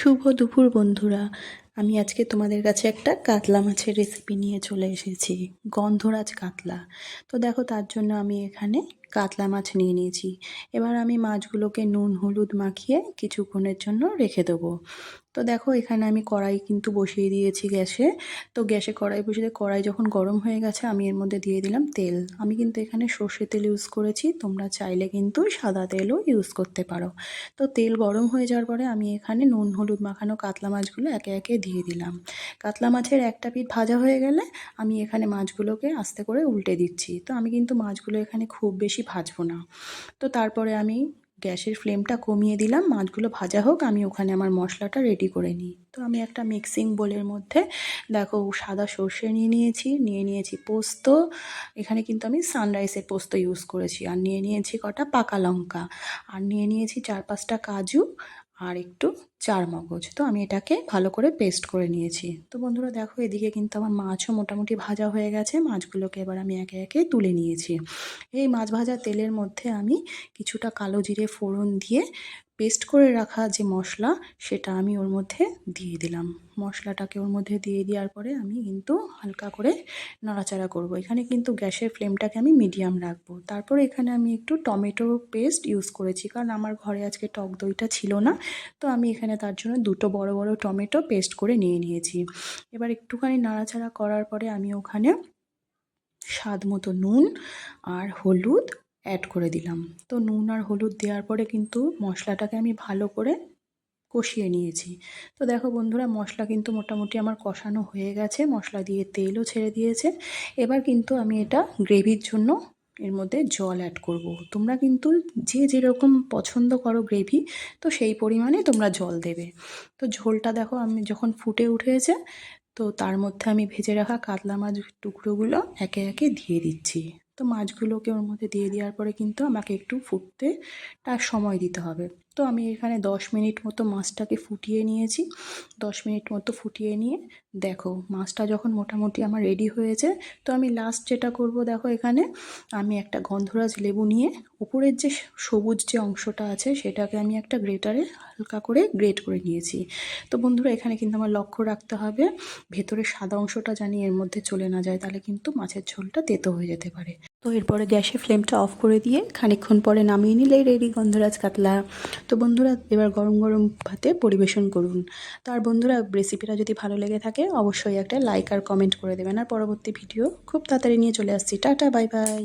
শুভ দুপুর বন্ধুরা। আমি আজকে তোমাদের কাছে একটা কাতলা মাছের রেসিপি নিয়ে চলে এসেছি। গন্ধরাজ কাতলা। তো দেখো তার জন্য আমি এখানে কাতলা মাছ নিয়ে নিয়েছি। এবার আমি মাছগুলোকে নুন, হলুদ মাখিয়ে কিছুক্ষণের জন্য রেখে দেবো। তো দেখো, এখানে আমি কড়াই কিন্তু বসিয়ে দিয়েছি গ্যাসে। তো গ্যাসে কড়াই বসিয়ে দিয়ে, কড়াই যখন গরম হয়ে গেছে, আমি এর মধ্যে দিয়ে দিলাম তেল। আমি কিন্তু এখানে সর্ষে তেল ইউজ করেছি, তোমরা চাইলে কিন্তু সাদা তেলও ইউজ করতে পারো। তো তেল গরম হয়ে যাওয়ার পরে আমি এখানে নুন, হলুদ মাখানো কাতলা মাছগুলো একে একে দিয়ে দিলাম। কাতলা মাছের একটা পিঠ ভাজা হয়ে গেলে, আমি এখানে মাছগুলোকে আস্তে করে উল্টে দিচ্ছি। তো আমি কিন্তু মাছগুলো এখানে খুব বেশি ভাজবো না। তো তারপরে আমি গ্যাসের ফ্লেমটা কমিয়ে দিলাম, মাছগুলো ভাজা হোক, আমি ওখানে আমার মশলাটা রেডি করে নিই। তো আমি একটা মিক্সিং বোলের মধ্যে দেখো সাদা সর্ষে নিয়ে নিয়েছি নিয়ে নিয়েছি পোস্ত, এখানে কিন্তু আমি সানরাইসের পোস্ত ইউজ করেছি। আর নিয়ে নিয়েছি কটা পাকা লঙ্কা। আর নিয়ে নিয়েছি চার পাঁচটা কাজু আর একটু চার মগজ। তো আমি এটাকে ভালো করে পেস্ট করে নিয়েছি। তো বন্ধুরা দেখো, এদিকে কিন্তু আমার মাছও মোটামুটি ভাজা হয়ে গেছে। মাছগুলোকে এবার আমি একে একে তুলে নিয়েছি। এই মাছ ভাজা তেলের মধ্যে আমি কিছুটা কালো জিরে ফোড়ন দিয়ে পেস্ট করে রাখা যে মশলা, সেটা আমি ওর মধ্যে দিয়ে দিলাম। মশলাটাকে ওর মধ্যে দিয়ে দেওয়ার পরে আমি কিন্তু হালকা করে নাড়াচাড়া করব। এখানে কিন্তু গ্যাসের ফ্লেমটাকে আমি মিডিয়াম রাখব। তারপরে এখানে আমি একটু টমেটো পেস্ট ইউজ করেছি। কারণ আমার ঘরে আজকে টক দইটা ছিল না। তো আমি এখানে তার জন্য দুটো বড় বড় টমেটো পেস্ট করে নিয়ে নিয়েছি। এবার একটুখানি নাড়াচাড়া করার পরে আমি ওখানে স্বাদ মতো নুন আর হলুদ অ্যাড করে দিলাম। তো নুন আর হলুদ দেওয়ার পরে কিন্তু মশলাটাকে আমি ভালো করে কষিয়ে নিয়েছি। তো দেখো বন্ধুরা, মশলা কিন্তু মোটামুটি আমার কষানো হয়ে গেছে। মশলা দিয়ে তেলও ছেড়ে দিয়েছে। এবার কিন্তু আমি এটা গ্রেভির জন্য এর মধ্যে জল অ্যাড করব। তোমরা কিন্তু যে যেরকম পছন্দ করো গ্রেভি তো সেই পরিমাণে তোমরা জল দেবে। তো ঝোলটা দেখো, আমি যখন ফুটে উঠেছে, তো তার মধ্যে আমি ভেজে রাখা কাতলা মাছ টুকরোগুলো একে একে দিয়ে দিচ্ছি। তো মাছগুলোকে ওর মধ্যে দিয়ে দেওয়ার পরে কিন্তু আমাকে একটু ফুটতে তার সময় দিতে হবে। তো আমি এখানে দশ মিনিট মতো মাছটাকে ফুটিয়ে নিয়েছি। দশ মিনিট মতো ফুটিয়ে নিয়ে দেখো মাছটা যখন মোটামুটি আমার রেডি হয়েছে, তো আমি লাস্ট যেটা করব দেখো এখানে আমি একটা গন্ধরাজ লেবু নিয়ে উপরের যে সবুজ যে অংশটা আছে সেটাকে আমি একটা গ্রেটারে হালকা করে গ্রেট করে নিয়েছি। তো বন্ধুরা এখানে কিন্তু আমার লক্ষ্য রাখতে হবে ভেতরে সাদা অংশটা জানি এর মধ্যে চলে না যায়, তাহলে কিন্তু মাছের ঝোলটা তেতো হয়ে যেতে পারে। তো এরপরে গ্যাসে ফ্লেমটা অফ করে দিয়ে খানিক্ষণ পরে নামিয়ে নিলে রেডি গন্ধরাজ কাতলা। তো বন্ধুরা, এবার গরম গরম ভাতে পরিবেশন করুন। তো আর বন্ধুরা রেসিপিটা যদি ভালো লেগে থাকে, অবশ্যই একটা লাইক আর কমেন্ট করে দেবেন। আর পরবর্তী ভিডিও খুব তাড়াতাড়ি নিয়ে চলে আসছি। Tata bye bye